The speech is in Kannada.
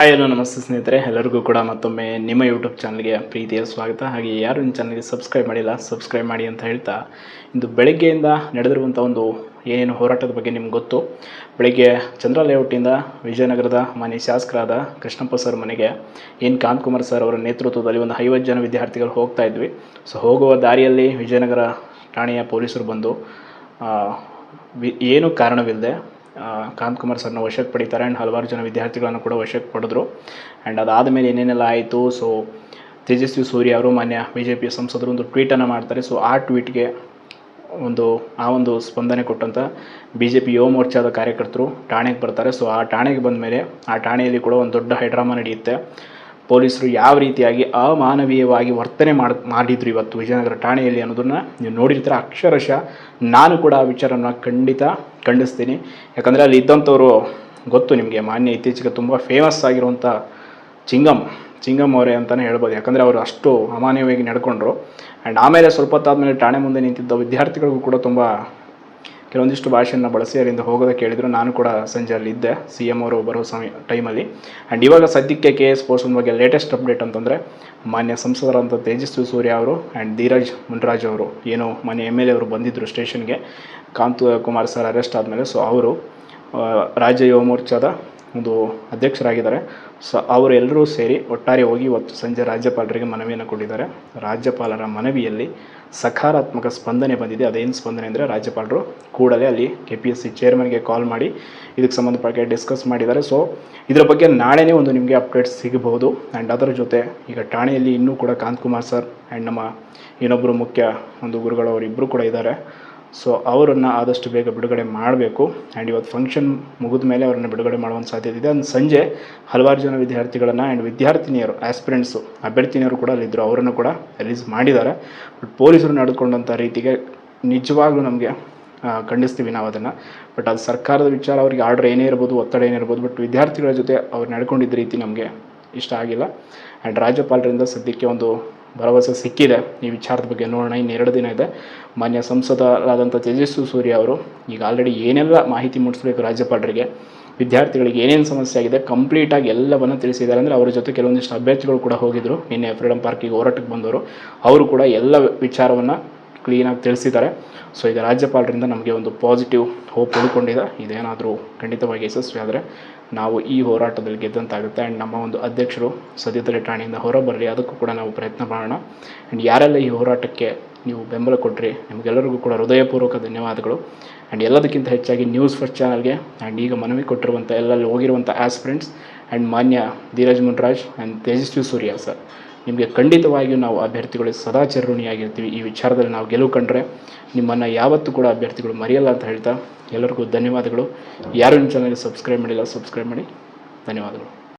ಹಾಯ್ ಹಲೋ ನಮಸ್ತೆ ಸ್ನೇಹಿತರೆ. ಎಲ್ಲರಿಗೂ ಕೂಡ ಮತ್ತೊಮ್ಮೆ ನಿಮ್ಮ ಯೂಟ್ಯೂಬ್ ಚಾನಲ್ಗೆ ಪ್ರೀತಿಯ ಸ್ವಾಗತ. ಹಾಗೆ ಯಾರು ನಿಮ್ಮ ಚಾನಲ್ಗೆ ಸಬ್ಸ್ಕ್ರೈಬ್ ಮಾಡಿಲ್ಲ ಸಬ್ಸ್ಕ್ರೈಬ್ ಮಾಡಿ ಅಂತ ಹೇಳ್ತಾ, ಇಂದು ಬೆಳಗ್ಗೆಯಿಂದ ನಡೆದಿರುವಂಥ ಒಂದು ಏನೇನು ಹೋರಾಟದ ಬಗ್ಗೆ ನಿಮ್ಗೆ ಗೊತ್ತು. ಬೆಳಗ್ಗೆ ಚಂದ್ರ ಲೇಔಟಿಂದ ವಿಜಯನಗರದ ಮನೆ ಶಾಸಕರಾದ ಕೃಷ್ಣಪ್ಪ ಸರ್ ಮನೆಗೆ ಏನು ಕಾಂತಕುಮಾರ್ ಸರ್ ಅವರ ನೇತೃತ್ವದಲ್ಲಿ ಒಂದು ಐವತ್ತು ಜನ ವಿದ್ಯಾರ್ಥಿಗಳು ಹೋಗ್ತಾ ಇದ್ವಿ. ಸೊ ಹೋಗುವ ದಾರಿಯಲ್ಲಿ ವಿಜಯನಗರ ಠಾಣೆಯ ಪೊಲೀಸರು ಬಂದು ಏನು ಕಾರಣವಿಲ್ಲದೆ ಕಾಂತಕುಮಾರ್ ಸರ್ನ ವಶಕ್ಕೆ ಪಡಿತಾರೆ ಆ್ಯಂಡ್ ಹಲವಾರು ಜನ ವಿದ್ಯಾರ್ಥಿಗಳನ್ನು ಕೂಡ ವಶಕ್ಕೆ ಪಡೆದ್ರು. ಆ್ಯಂಡ್ ಅದಾದ ಮೇಲೆ ಏನೇನೆಲ್ಲ ಆಯಿತು ಸೊ ತೇಜಸ್ವಿ ಸೂರ್ಯ ಅವರು ಮಾನ್ಯ ಬಿ ಜೆ ಪಿ ಸಂಸದರು ಒಂದು ಟ್ವೀಟನ್ನು ಮಾಡ್ತಾರೆ. ಸೊ ಆ ಟ್ವೀಟ್ಗೆ ಒಂದು, ಆ ಒಂದು ಸ್ಪಂದನೆ ಕೊಟ್ಟಂಥ ಬಿ ಜೆ ಪಿ ಯುವ ಕಾರ್ಯಕರ್ತರು ಠಾಣೆಗೆ ಬರ್ತಾರೆ. ಸೊ ಆ ಠಾಣೆಗೆ ಬಂದ ಮೇಲೆ ಆ ಠಾಣೆಯಲ್ಲಿ ಕೂಡ ಒಂದು ದೊಡ್ಡ ಹೈಡ್ರಾಮಾ ನಡೆಯುತ್ತೆ. ಪೊಲೀಸರು ಯಾವ ರೀತಿಯಾಗಿ ಅಮಾನವೀಯವಾಗಿ ವರ್ತನೆ ಮಾಡಿ, ಮಾಡಿದ್ರು ಇವತ್ತು ವಿಜಯನಗರ ಠಾಣೆಯಲ್ಲಿ ಅನ್ನೋದನ್ನು ನೀವು ನೋಡಿರ್ತೀರ. ಅಕ್ಷರಶಃ ನಾನು ಕೂಡ ಆ ವಿಚಾರನ ಖಂಡಿತ ಖಂಡಿಸ್ತೀನಿ. ಯಾಕಂದರೆ ಅಲ್ಲಿ ಇದ್ದಂಥವ್ರು ಗೊತ್ತು ನಿಮಗೆ. ಮಾನ್ಯ ಇತ್ತೀಚೆಗೆ ತುಂಬ ಫೇಮಸ್ ಆಗಿರುವಂಥ ಚಿಂಗಮ್ ಚಿಂಗಮ್ ಅವರೇ ಅಂತಲೇ ಹೇಳ್ಬೋದು. ಯಾಕಂದರೆ ಅವರು ಅಷ್ಟು ಅಮಾನವೀಯವಾಗಿ ನಡ್ಕೊಂಡ್ರು. ಆ್ಯಂಡ್ ಆಮೇಲೆ ಸ್ವಲ್ಪ ಹೊತ್ತಾದಮೇಲೆ ಠಾಣೆ ಮುಂದೆ ನಿಂತಿದ್ದ ವಿದ್ಯಾರ್ಥಿಗಳಿಗೂ ಕೂಡ ತುಂಬ ಕೆಲವೊಂದಿಷ್ಟು ಭಾಷೆಯನ್ನು ಬಳಸಿ ಅಲ್ಲಿಂದ ಹೋಗೋದಕ್ಕೆ ಹೇಳಿದರು ನಾನು ಕೂಡ ಸಂಜೆ ಅಲ್ಲಿದ್ದೆ. ಸಿ ಎಂ ಅವರು ಬರೋ ಸಮಯ, ಟೈಮಲ್ಲಿ. ಆ್ಯಂಡ್ ಇವಾಗ ಸದ್ಯಕ್ಕೆ ಕೆ ಸ್ಪೋರ್ಟ್ಸ್ ಬಗ್ಗೆ ಲೇಟೆಸ್ಟ್ ಅಪ್ಡೇಟ್ ಅಂತಂದರೆ ಮಾನ್ಯ ಸಂಸದರಂಥ ತೇಜಸ್ವಿ ಸೂರ್ಯ ಅವರು ಆ್ಯಂಡ್ ಧೀರಜ್ ಮುನ್ರಾಜ್ ಅವರು. ಏನು ಮಾನ್ಯ ಎಂ ಎಲ್ ಎ ಅವರು ಬಂದಿದ್ದರು ಸ್ಟೇಷನ್ಗೆ ಕಾಂತ್ ಕುಮಾರ್ ಸರ್ ಅರೆಸ್ಟ್ ಆದಮೇಲೆ. ಸೊ ಅವರು ರಾಜ್ಯ ಯುವ ಮೋರ್ಚಾದ ಒಂದು ಅಧ್ಯಕ್ಷರಾಗಿದ್ದಾರೆ. ಸೊ ಅವರೆಲ್ಲರೂ ಸೇರಿ ಒಟ್ಟಾರೆ ಹೋಗಿ ಇವತ್ತು ಸಂಜೆ ರಾಜ್ಯಪಾಲರಿಗೆ ಮನವಿಯನ್ನು ಕೊಟ್ಟಿದ್ದಾರೆ. ರಾಜ್ಯಪಾಲರ ಮನವಿಯಲ್ಲಿ ಸಕಾರಾತ್ಮಕ ಸ್ಪಂದನೆ ಬಂದಿದೆ. ಅದೇನು ಸ್ಪಂದನೆ ಅಂದರೆ ರಾಜ್ಯಪಾಲರು ಕೂಡಲೇ ಅಲ್ಲಿ ಕೆ ಪಿ ಎಸ್ ಸಿ ಚೇರ್ಮನ್ಗೆ ಕಾಲ್ ಮಾಡಿ ಇದಕ್ಕೆ ಸಂಬಂಧಪಟ್ಟ ಡಿಸ್ಕಸ್ ಮಾಡಿದ್ದಾರೆ. ಸೊ ಇದರ ಬಗ್ಗೆ ನಾಳೆನೇ ಒಂದು ನಿಮಗೆ ಅಪ್ಡೇಟ್ಸ್ ಸಿಗಬಹುದು. ಆ್ಯಂಡ್ ಅದರ ಜೊತೆ ಈಗ ಠಾಣೆಯಲ್ಲಿ ಇನ್ನೂ ಕೂಡ ಕಾಂತ್ ಕುಮಾರ್ ಸರ್ ಆ್ಯಂಡ್ ನಮ್ಮ ಇನ್ನೊಬ್ಬರು ಮುಖ್ಯ ಒಂದು ಗುರುಗಳು ಅವರಿಬ್ಬರು ಕೂಡ ಇದ್ದಾರೆ. ಸೊ ಅವರನ್ನು ಆದಷ್ಟು ಬೇಗ ಬಿಡುಗಡೆ ಮಾಡಬೇಕು. ಆ್ಯಂಡ್ ಇವತ್ತು ಫಂಕ್ಷನ್ ಮುಗಿದ ಮೇಲೆ ಅವರನ್ನು ಬಿಡುಗಡೆ ಮಾಡುವಂಥ ಸಾಧ್ಯತೆ ಇದೆ. ಅಂದ್ ಸಂಜೆ ಹಲವಾರು ಜನ ವಿದ್ಯಾರ್ಥಿಗಳನ್ನು ಆ್ಯಂಡ್ ವಿದ್ಯಾರ್ಥಿನಿಯರು ಆಸ್ಪಿರೆಂಟ್ಸು ಅಭ್ಯರ್ಥಿನಿಯರು ಕೂಡ ಅಲ್ಲಿದ್ದರು ಅವರನ್ನು ಕೂಡ ರಿಲೀಸ್ ಮಾಡಿದ್ದಾರೆ. ಬಟ್ ಪೊಲೀಸರು ನಡೆದುಕೊಂಡಂಥ ರೀತಿಗೆ ನಿಜವಾಗ್ಲೂ ನಮಗೆ ಖಂಡಿಸ್ತೀವಿ ನಾವು ಅದನ್ನು. ಬಟ್ ಅದು ಸರ್ಕಾರದ ವಿಚಾರ. ಅವರಿಗೆ ಆರ್ಡರ್ ಏನೇ ಇರ್ಬೋದು, ಒತ್ತಡ ಏನೇ ಇರ್ಬೋದು. ಬಟ್ ವಿದ್ಯಾರ್ಥಿಗಳ ಜೊತೆ ಅವ್ರು ನಡ್ಕೊಂಡಿದ್ದ ರೀತಿ ನಮಗೆ ಇಷ್ಟ ಆಗಿಲ್ಲ. ಆ್ಯಂಡ್ ರಾಜ್ಯಪಾಲರಿಂದ ಸದ್ಯಕ್ಕೆ ಒಂದು ಭರವಸೆ ಸಿಕ್ಕಿದೆ. ಈ ವಿಚಾರದ ಬಗ್ಗೆ ನೋಡೋಣ. ಇನ್ನೆರಡು ದಿನ ಇದೆ. ಮಾನ್ಯ ಸಂಸದರಾದಂಥ ತೇಜಸ್ವಿ ಸೂರ್ಯ ಅವರು ಈಗ ಆಲ್ರೆಡಿ ಏನೆಲ್ಲ ಮಾಹಿತಿ ಮೂಡಿಸ್ಬೇಕು ರಾಜ್ಯಪಾಲರಿಗೆ? ವಿದ್ಯಾರ್ಥಿಗಳಿಗೆ ಏನೇನು ಸಮಸ್ಯೆ ಆಗಿದೆ? ಕಂಪ್ಲೀಟಾಗಿ ಎಲ್ಲವನ್ನು ತಿಳಿಸಿದ್ದಾರೆ ಅಂದರೆ ಅವರ ಜೊತೆ ಕೆಲವೊಂದಿಷ್ಟು ಅಭ್ಯರ್ಥಿಗಳು ಕೂಡ ಹೋಗಿದ್ದರು ನಿನ್ನೆ ಫ್ರೀಡಮ್ ಪಾರ್ಕಿಗೆ ಹೋರಾಟಕ್ಕೆ ಬಂದವರು. ಅವರು ಕೂಡ ಎಲ್ಲ ವಿಚಾರವನ್ನು ಕ್ಲೀನಾಗಿ ತಿಳಿಸಿದ್ದಾರೆ. ಸೊ ಈಗ ರಾಜ್ಯಪಾಲರಿಂದ ನಮಗೆ ಒಂದು ಪಾಸಿಟಿವ್ ಹೋಪ್ ಉಳ್ಕೊಂಡಿದೆ. ಇದೇನಾದರೂ ಖಂಡಿತವಾಗಿ ಯಶಸ್ವಿ ಆದರೆ ನಾವು ಈ ಹೋರಾಟದಲ್ಲಿ ಗೆದ್ದಂತಾಗುತ್ತೆ. ಆ್ಯಂಡ್ ನಮ್ಮ ಒಂದು ಅಧ್ಯಕ್ಷರು ಸದ್ಯದಲ್ಲೇ ಠಾಣೆಯಿಂದ ಹೊರಬರಲಿ ಅದಕ್ಕೂ ಕೂಡ ನಾವು ಪ್ರಯತ್ನ ಮಾಡೋಣ. ಆ್ಯಂಡ್ ಯಾರೆಲ್ಲ ಈ ಹೋರಾಟಕ್ಕೆ ನೀವು ಬೆಂಬಲ ಕೊಟ್ಟರಿ ನಿಮಗೆಲ್ಲರಿಗೂ ಕೂಡ ಹೃದಯಪೂರ್ವಕ ಧನ್ಯವಾದಗಳು. ಆ್ಯಂಡ್ ಎಲ್ಲದಕ್ಕಿಂತ ಹೆಚ್ಚಾಗಿ ನ್ಯೂಸ್ ಫಸ್ಟ್ ಚಾನಲ್ಗೆ ಆ್ಯಂಡ್ ಈಗ ಮನವಿ ಕೊಟ್ಟಿರುವಂಥ ಎಲ್ಲಲ್ಲಿ ಹೋಗಿರುವಂಥ ಆಸ್ಪಿರೆಂಟ್ಸ್ ಆ್ಯಂಡ್ ಮಾನ್ಯ ಧೀರಜ್ ಮುನ್ರಾಜ್ ಆ್ಯಂಡ್ ತೇಜಸ್ವಿ ಸೂರ್ಯ ಸರ್. ನಿಮಗೆ ಖಂಡಿತವಾಗಿಯೂ ನಾವು ಅಭ್ಯರ್ಥಿಗಳಿಗೆ ಸದಾ ಚಿರಋಣಿಯಾಗಿರ್ತೀವಿ. ಈ ವಿಚಾರದಲ್ಲಿ ನಾವು ಗೆಲುವು ಕಂಡ್ರೆ ನಿಮ್ಮನ್ನು ಯಾವತ್ತೂ ಕೂಡ ಅಭ್ಯರ್ಥಿಗಳು ಮರೆಯಲ್ಲ ಅಂತ ಹೇಳ್ತಾ ಎಲ್ಲರಿಗೂ ಧನ್ಯವಾದಗಳು. ಯಾರು ನಿಮ್ಮ ಚಾನಲ್ಗೆ ಸಬ್ಸ್ಕ್ರೈಬ್ ಮಾಡಿಲ್ಲ ಸಬ್ಸ್ಕ್ರೈಬ್ ಮಾಡಿ. ಧನ್ಯವಾದಗಳು.